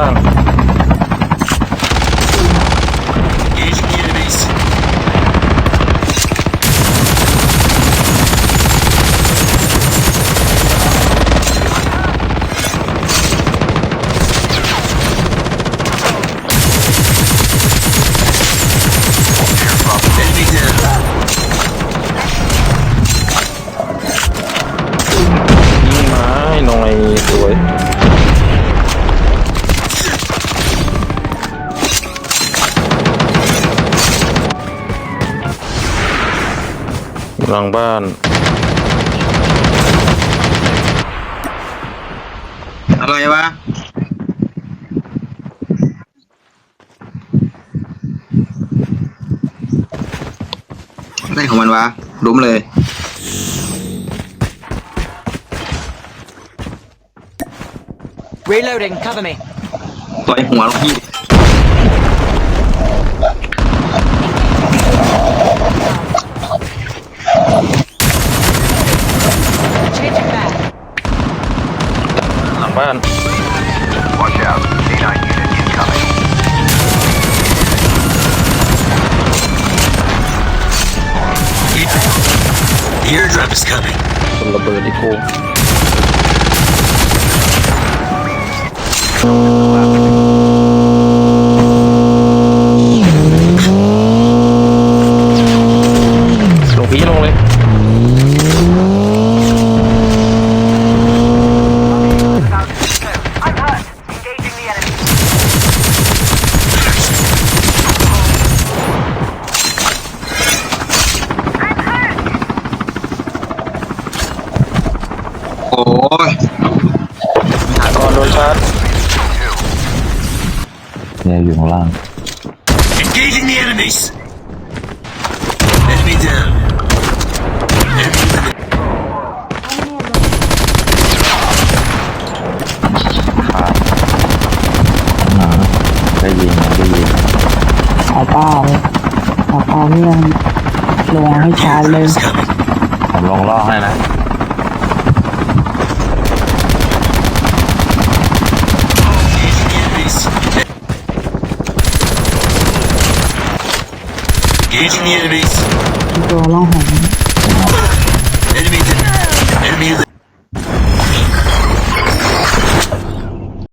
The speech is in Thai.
บ้ หลังบ้าน อะไรวะ อะไรของมันวะล้มเลย Reloading, cover me. ต่อยหัวลูกพี่ หลังบ้าน Watch out. K9 unit incoming. The airdrop is coming. คนระเบิ ยตอนโดนชาร์จเนี่ยอยู่ข้างล่าง Engaging the enemies. Enemy down. Enemy eliminated. หนาได้ยิงได้ยิงเอาเป้าเอาเป้าเนี่ยลงให้ชาร์จเลย Is coming. ผมลงล่อให้นะ Engaging the enemies. ตัวล่องหน